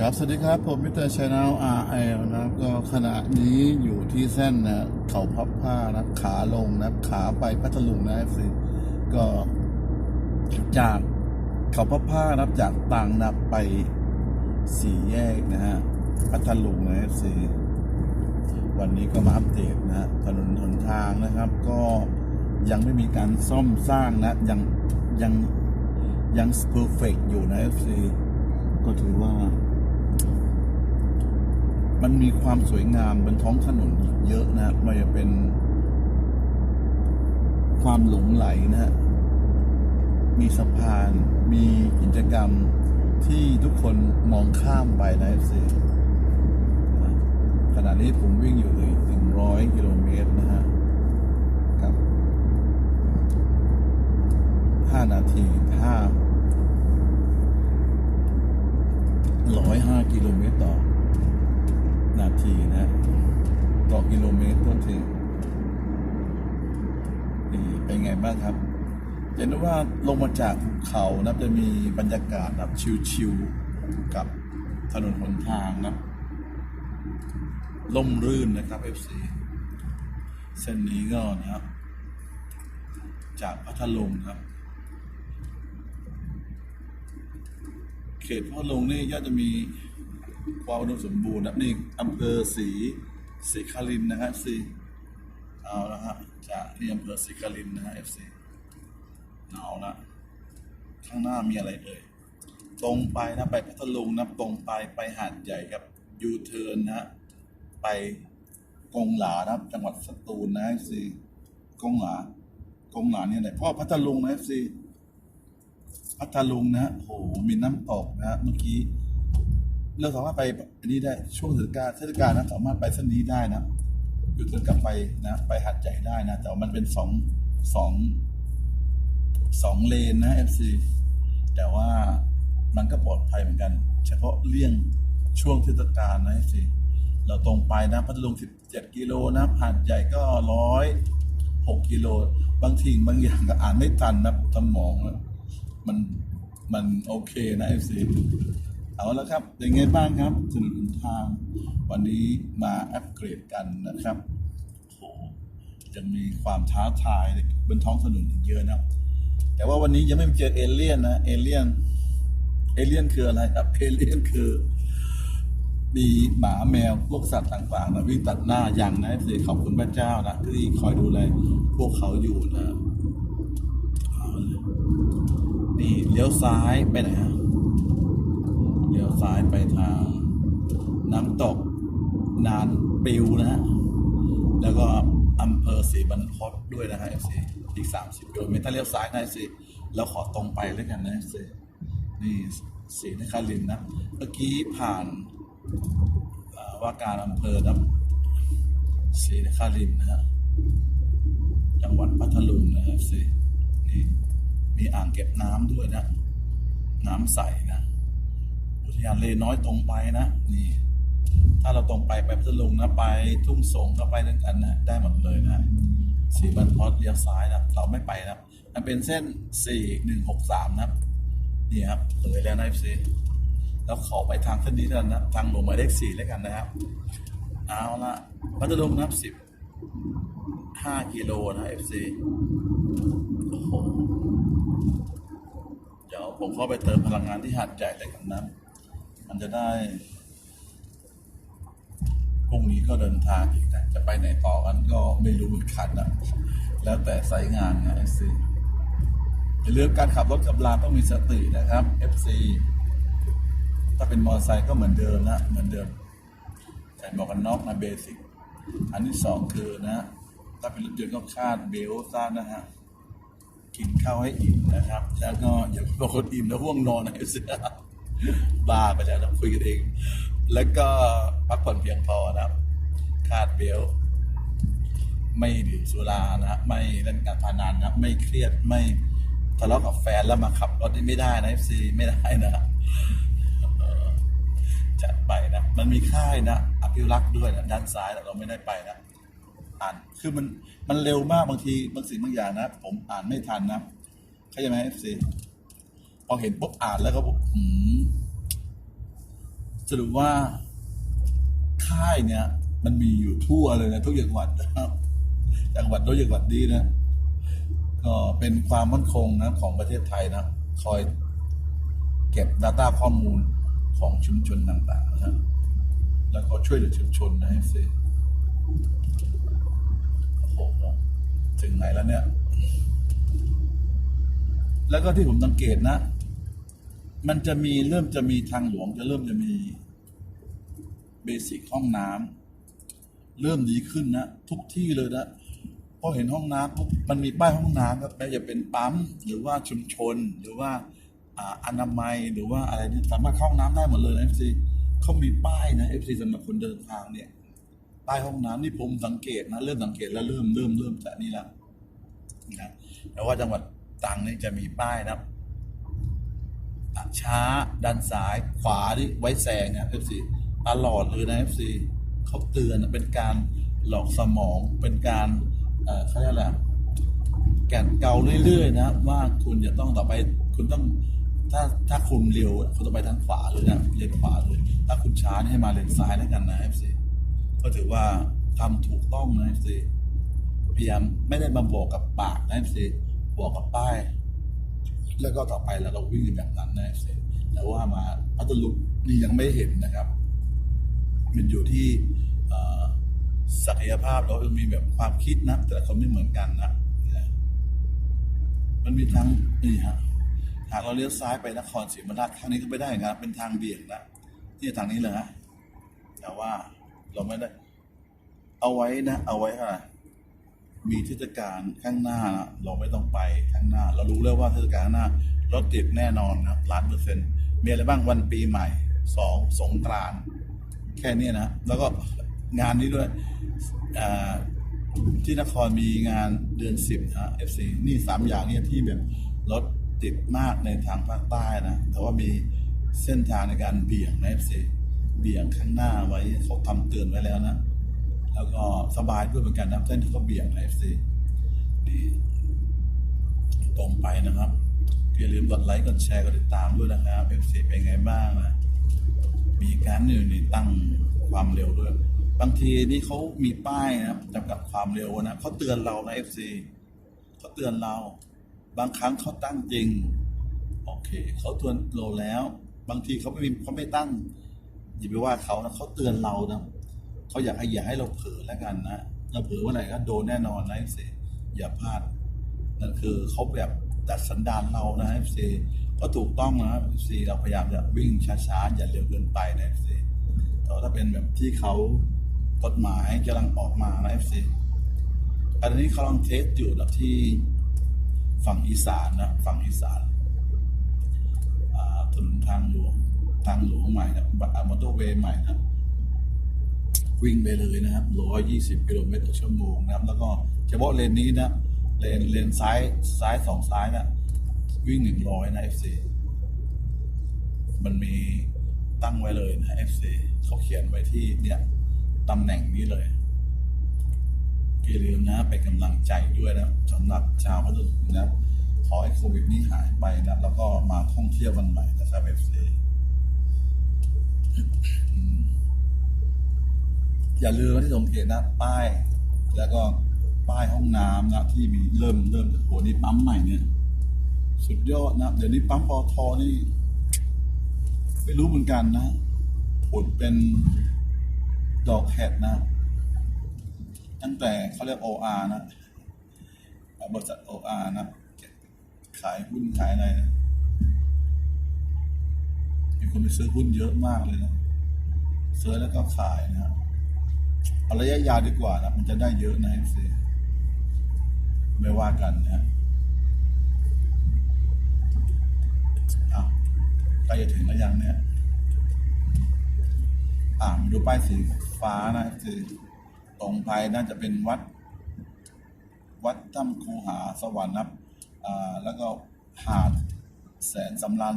ครับสวัสดีครับ ผมมิเตอร์ชาแนลอาร์เอลนะครับก็ขณะนี้อยู่ที่เส้นนะเขาพับผ้านะขาลงนะขาไปพัทลุงนะสิก็จากเขาพับผ้านะจากตังนะไปสี่แยกนะฮะพัทลุงนะสิวันนี้ก็มาอัปเดตนะถนนหนทางนะครับ ก็ยังไม่มีการซ่อมสร้างนะ ยังยังยังเพอร์เฟกอยู่นะสิก็ถือว่า มันมีความสวยงามบนท้องถนนอีกเยอะนะไม่ว่าจะเป็น ความหลงไหลนะฮะมีสะพาน มีกิจกรรมที่ทุกคนมองข้ามไปนะสิขณะนี้ผมวิ่งอยู่ถึงร้อยกิโลเมตรนะฮะกับห้านาทีห้า ร้อยห้ากิโลเมตรต่อ นาทีนะ ต่อกิโลเมตรก็ถึงนี่เป็นไงบ้างครับเห็นว่าลงมาจากภูเขานะจะมีบรรยากาศแบบชิลๆกับถนนหนทางนะล่มรื่นนะครับ FC เส้นนี้ก็นะครับ จากพัทลุงครับ เขตพัทลุงนี่ก็จะมีความอุดมสมบูรณ์นะนี่อำเภอศรีศรีคารินนะฮะสีเอาละฮะจากที่อำเภอศรีคารินนะฮะเอฟซีเอาละข้างหน้ามีอะไรเอ่ยตรงไปนะไปพัทลุงนะตรงไปไปหาดใหญ่ครับยูเทิร์นนะฮะไปกงหลานะจังหวัดสตูลนะเอฟซีกงหลากงหลาเนี่ยไหนพ่อพัทลุงนะเอฟซี พัทลุงนะฮะโอ้โหมีน้ำตกนะฮะเมื่อกี้เราสามารถไปอันนี้ได้ช่วงเทศกาลเทศกาลนะสามารถไปเส้นนี้ได้นะหยุดเดินกลับไปนะ ไปหัดใหญ่ได้นะแต่ว่ามันเป็นสองสองสองเลนนะ FC แต่ว่ามันก็ปลอดภัยเหมือนกัน เฉพาะเลี่ยงช่วงเทศกาลนะ FC เราตรงไปนะพัทลุง17กิโลนะหาดใหญ่ก็ร้อยหกกิโล บางทีบางอย่างก็อ่านไม่ทันนะสมองอะ มันมันโอเคนะ FC เอาละครับเป็นไงบ้างครับถนนหนทาง วันนี้มาอัปเกรดกันนะครับโหจะมีความท้าทายบนท้องถนนอีกเยอะนะ แต่ว่าวันนี้ยังไม่เจอเอเลี่ยนนะเอเลี่ยนเอเลี่ยนคืออะไรครับเอเลี่ยนคือ มีหมาแมวพวกสัตว์ต่างๆนะวิ่งตัดหน้าอย่างนะเสิขอบคุณพระเจ้านะที่คอยดูแลพวกเขาอยู่นะ นี่เลี้ยวซ้ายไปไหนฮะเลี้ยวซ้ายไปทาง น้ำตก นานปิวนะฮะแล้วก็อำเภอศรีบรรพตด้วยนะฮะเอฟซีอีกสามสิบกิโลเมตรถ้าเลี้ยวซ้ายนะเอฟซีแล้วขอตรงไปแล้วกันนะเอฟซีนี่ศรีนครินทร์นะเมื่อกี้ผ่านว่าการอำเภอนะศรีนครินทร์นะฮะจังหวัดพัทลุงนะเอฟซีนี่ มีอ่างเก็บน้ำด้วยนะ น้ำใสนะ อุทยานเลน้อยตรงไปนะ นี่ ถ้าเราตรงไปไปพัทลุงนะไป ทุ่งสงก็ไปด้วยกันนะได้หมดเลยนะสีบรรพตเลี้ยวซ้ายนะเราไม่ไปนะมันเป็นเส้นสี่หนึ่งหกสามนะนี่ครับเลยแล้วนะซีแล้วขอไปทางเส้นนี้แล้วนะทางหลวงหมายเลขสี่แล้วกันนะครับ เอาละพัทลุงนับสิบห้ากิโลนะเอฟซีโอ้โห ผมเข้าไปเติมพลังงานที่หัดใหญ่เลยกันนะมันจะได้พรุ่งนี้ก็เดินทางอีกนะจะไปไหนต่อกันก็ไม่รู้เหมือนกันนะแล้วแต่สายงานไง FC อย่าลืมการขับรถกับลาต้องมีสตินะครับ FC ถ้าเป็นมอเตอร์ไซค์ก็เหมือนเดิมนะเหมือนเดิมใส่หมวกกันน็อกนะเบสิกอันที่สองคือนะถ้าเป็นรถยนต์ก็คาดเบลต์ซะนะฮะ กินข้าวให้อิ่มนะครับ แล้วก็อย่าบางคนอิ่มแล้วห่วงนอนนะเสียบ้าไปแล้วต้องคุยกันเอง แล้วก็พักผ่อนเพียงพอนะครับคาดเบลไม่ดื่มสุรานะไม่เล่นการพนันนะไม่เครียดไม่ทะเลาะกับแฟนแล้วมาขับรถนี่ไม่ได้นะ FC ไม่ได้นะจัดไปนะ มันมีค่ายนะอภิรักษ์ด้วยนะด้านซ้ายเราไม่ได้ไปนะ อ่านคือมันมันเร็วมากบางทีบางสิ่งบางอย่างนะ ผมอ่านไม่ทันนะเข้าใจไหมเอฟซีพอเห็นปุ๊บอ่านแล้วก็บอกหืมสรุปว่าค่ายเนี่ย มันมีอยู่ทั่วเลยนะ ทุกจังหวัดนะครับจังหวัดโน้นจังหวัดนี้นะก็เป็นความมั่นคงนะของประเทศไทยนะคอยเก็บ Data ข้อมูลของชุมชนต่างๆนะแล้วก็ช่วยเหลือชุมชนนะให้สิโอ้โห ถึงไหนแล้วเนี่ย แล้วก็ที่ผมสังเกตนะ มันจะมีเริ่มจะมีทางหลวงจะเริ่มจะมีเบสิกห้องน้ำเริ่มดีขึ้นนะ ทุกที่เลยนะพอเห็นห้องน้ำปุ๊บมันมีป้ายห้องน้ำครับแม้จะเป็นปั๊มหรือว่าชุมชน หรือว่าอนามัยหรือว่าอะไรนี่สามารถเข้าห้องน้ำได้หมดเลยนะเอฟซีเขามีป้ายนะเอฟซีสำหรับคนเดินทางเนี่ย ป้ายห้องน้ำนี่ผมสังเกตนะเริ่มสังเกตแล้วเริ่มเริ่มเริ่มจากนี่แล้วนะแต่ว่าจังหวัดตรังนี่จะมีป้ายนะช้าด้านซ้ายขวาที่ไว้แซงเนี่ยเอฟซีตลอดเลยนะเอฟซีเขาเตือนเป็นการหลอกสมองเป็นการเอ่อเขาเรียกอะไรแก่นเกาเรื่อยๆนะว่าคุณจะต้องต่อไปคุณต้องถ้าถ้าคุณเร็วคุณต้องไปทางขวาเลยนะเลนขวาเลย ถ้าคุณช้านี่ให้มาเลนซ้ายแล้วกันนะเอฟซี ก็ถือว่าทำถูกต้องนะเอฟซีพยายามไม่ได้มาบอกกับปากนะเอฟซีบอกกับป้าย แล้วก็ต่อไปเราก็วิ่งแบบนั้นนะสร็จแต่ว่ามาพัทลุงนี่ยังไม่เห็นนะครับ มันอยู่ที่ศักยภาพเรามีแบบความคิดนะแต่ละคนไม่เหมือนกันนะมันมีทั้งนี่ฮะหากเราเลี้ยวซ้ายไปนครศรีธรรมราชทางนี้ก็ไม่ได้ครับเป็นทางเบี่ยงนะที่ทางนี้เลยฮะแต่ว่า เราไม่ได้ เอาไว้นะ เอาไว้ค่ะมีเทศกาลข้างหน้านะเราไม่ต้องไปข้างหน้า เรารู้แล้วว่าเทศกาลข้างหน้ารถติดแน่นอนนะล้านเปอร์เซ็นต์มีอะไรบ้างวันปีใหม่สองสงกรานต์แค่นี้นะ แล้วก็งานนี้ด้วยที่นครมีงานเดือนสิบนะเอฟซีนี่สามอย่างเนี่ยที่แบบรถติดมากในทางภาคใต้นะ แต่ว่ามีเส้นทางในการเบี่ยงนะเอฟซี เบี่ยงข้างหน้าไว้เขาทำเตือนไว้แล้วนะ แล้วก็สบายด้วยเหมือนกันนะเส้นที่เขาเบี่ยงนเอฟซีนี่ตรงไปนะครับอย่าลืมกดไลค์กดแชร์กดติดตามด้วยนะครับเอฟซีเป็นไงบ้างนะมีการหนึ่งนี่ตั้งความเร็วด้วย บางทีนี่เขามีป้ายนะครับจำกัดความเร็วนะเขาเตือนเรานะเอฟซีเขาเตือนเรา บางครั้งเขาตั้งจริง โอเคเขาเตือนเราแล้ว บางทีเขาไม่มีเขาไม่ตั้ง อย่าไปว่าเขานะเขาเตือนเรานะเขาอยากให้อย่าให้เราเผลอแล้วกันนะเราเผลอเมื่อไหร่ก็โดนแน่นอนนะเอฟซีอย่าพลาดนั่นคือเขาแบบตัดสันดานเรานะเอฟซีก็ถูกต้องนะเอฟซีเราพยายามจะวิ่งช้าๆอย่าเร็วเกินไปนะเอฟซีแต่ถ้าเป็นแบบที่เขากฎหมายกำลังออกมานะเอฟซีอันนี้เขาลังเทสอยู่นะที่ฝั่งอีสานนะฝั่งอีสานอ่าถนนทางหลวง ทางหลวงใหม่นะมอเตอร์เวย์ใหม่นะวิ่งไปเลยนะครับ 120 กิโลเมตรต่อชั่วโมงนะครับ แล้วก็เฉพาะเลนนี้นะ เลนเลนซ้ายซ้ายสองซ้ายนะวิ่ง 100 นะ FC มันมีตั้งไว้เลยนะ FC เขาเขียนไว้ที่เนี่ยตำแหน่งนี้เลยอย่าลืมนะเป็นกำลังใจด้วยนะสำหรับชาวพัทลุงนะขอให้โควิดนี้หายไปนะแล้วก็มาท่องเที่ยววันใหม่นะครับ FC อย่าลืมที่สังเกตนะป้าย แล้วก็ป้ายห้องน้ำนะที่มีเริ่มเริ่มโหนี่ปั๊มใหม่เนี่ย สุดยอดนะ เดี๋ยวนี้ปั๊มปอทอนี่ ไม่รู้เหมือนกันนะผลเป็นดอกแคดนะ ตั้งแต่เขาเรียก OR นะบริษัท OR นะ ขายหุ้นขายอะไรนะ คนไปซื้อหุ้นเยอะมากเลยนะซื้อแล้วก็ขายนะเอาระยะยาวดีกว่านะมันจะได้เยอะนะเอฟซีไม่ว่ากันนะเอาใกล้จะถึงแล้วยังเนี่ยอ่ามาดูป้ายสีฟ้านะคือตรงไปน่าจะเป็นวัด วัดถ้ำคูหาสวรรค์นะครับอ่าแล้วก็หาดแสนสำราน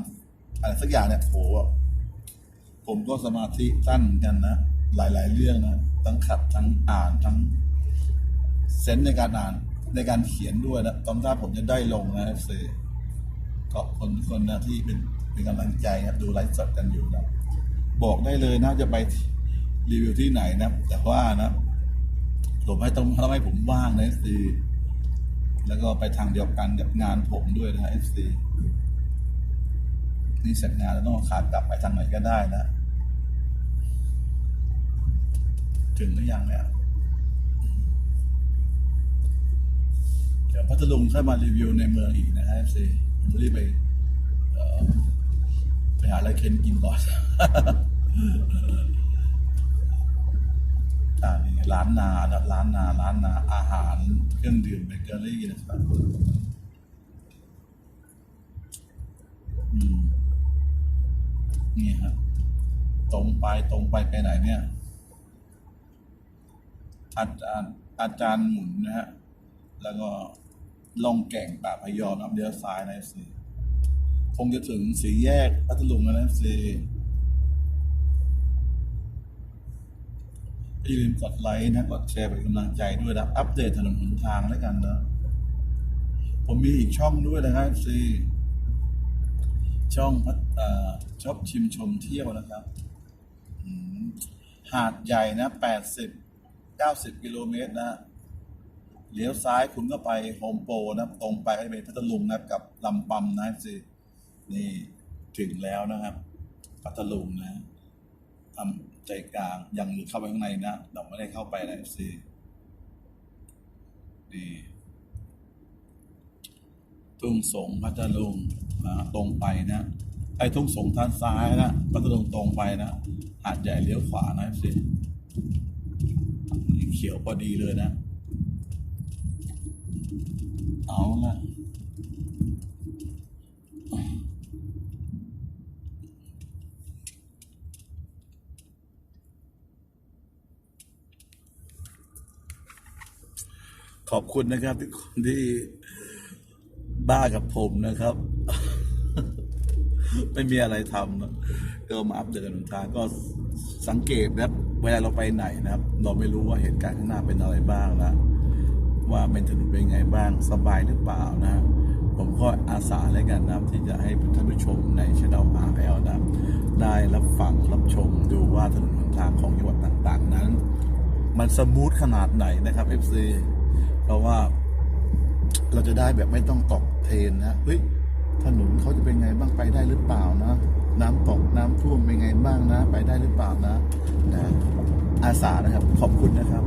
อะไรสักอย่างเนี่ยโหแบบผมก็สมาธิสั้นกันนะ หลาย ๆ เรื่องนะ ทั้งขับทั้งอ่านทั้งเซนในการอ่านในการเขียนด้วยนะตอนถ้าผมจะได้ลงนะเอฟซีขอบคนคนนะที่เป็นเป็นกำลังใจครับดูไลฟ์สดกันอยู่นะ บอกได้เลยนะจะไปรีวิวที่ไหนนะแต่ว่านะผมให้ต้องต้องให้ผมว่างนะเอฟซีแล้วก็ไปทางเดียวกันกับงานผมด้วยนะเอฟซี นี่เสร็จงานแล้วต้องขากลับไปทางไหนก็ได้นะ ถึงหรือยังเนี่ยเดี๋ยวพัทลุงค่อยมารีวิวในเมืองอีกนะฮะซีผมจะรีบไปไปหาอะไรเคนกินก่อนอ่านี่ร้านนาร้านนา ร้านนา อาหาร เครื่องดื่มเบเกอรี่นะครับ นี่ครับตรงไปตรงไปไปไหนเนี่ย อาจารย์อาจารย์หมุนนะฮะ แล้วก็ลงแก่งป่าพยอมนะเลี้ยวซ้ายนะสิคงจะถึงสีแยกพัทลุงแล้วนะสิอย่าลืมกดไลค์นะ กดแชร์เป็นกำลังใจด้วยนะอัปเดตถนนหนทางแล้วกันนะ ผมมีอีกช่องด้วยนะครับสิ ช่องพัทเอ่อชอบชิมชมเที่ยวนะครับหาดใหญ่นะแปดสิบเก้าสิบกิโลเมตรนะเลี้ยวซ้ายคุณก็ไปโฮมโปรนะตรงไปก็จะเป็นพัทลุงนะกับลำปำนะสินี่ถึงแล้วนะครับ พัทลุงนะทำใจกลางยังมีเข้าไปข้างในนะเราไม่ได้เข้าไปนะสินี่ทุ่งสงพัทลุง ตรงไปนะไอ้ทุ่งสงทางซ้ายนะพัทลุงตรงไปนะหาดใหญ่เลี้ยวขวานะสิเขียวพอดีเลยนะ เอาละขอบคุณนะครับทุกคนที่บ้ากับผมนะครับ ไม่มีอะไรทำนะก็มาอัปเดตหนทางก็สังเกตนะครับเวลาเราไปไหนนะครับ เราไม่รู้ว่าเหตุการณ์ข้างหน้าเป็นอะไรบ้างนะว่าเป็นถนนเป็นไงบ้างสบายหรือเปล่านะ ผมก็อาสาแล้วกันนะครับที่จะให้ท่านผู้ชมในช anel RL นะได้รับฟังรับชมดูว่าถนนหนทางของจังหวัดต่าง ๆ นั้น มันสมูทขนาดไหนนะครับ FC เพราะว่าเราจะได้แบบไม่ต้องตกเทนนะเฮ้ย ถนนเขาจะเป็นไงบ้างไปได้หรือเปล่านะ น้ำตกน้ำท่วมเป็นไงบ้างนะ ไปได้หรือเปล่านะนะอาสานะครับขอบคุณนะครับ